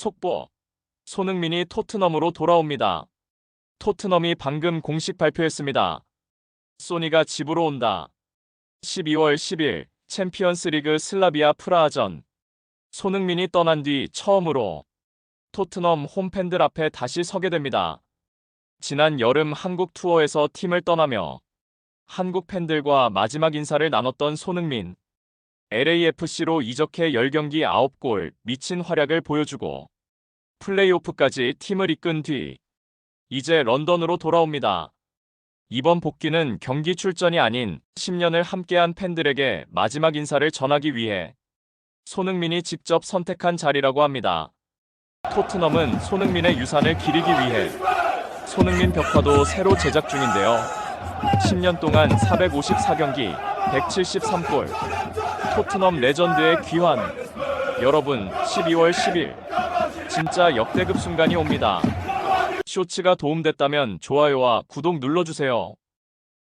속보. 손흥민이 토트넘으로 돌아옵니다. 토트넘이 방금 공식 발표했습니다. 소니가 집으로 온다. 12월 10일 챔피언스 리그 슬라비아 프라하전. 손흥민이 떠난 뒤 처음으로 토트넘 홈팬들 앞에 다시 서게 됩니다. 지난 여름 한국 투어에서 팀을 떠나며 한국 팬들과 마지막 인사를 나눴던 손흥민. LAFC로 이적해 10경기 9골 미친 활약을 보여주고 플레이오프까지 팀을 이끈 뒤 이제 런던으로 돌아옵니다. 이번 복귀는 경기 출전이 아닌 10년을 함께한 팬들에게 마지막 인사를 전하기 위해 손흥민이 직접 선택한 자리라고 합니다. 토트넘은 손흥민의 유산을 기리기 위해 손흥민 벽화도 새로 제작 중인데요. 10년 동안 454경기, 173골. 토트넘 레전드의 귀환. 여러분, 12월 10일. 진짜 역대급 순간이 옵니다. 쇼츠가 도움됐다면 좋아요와 구독 눌러주세요.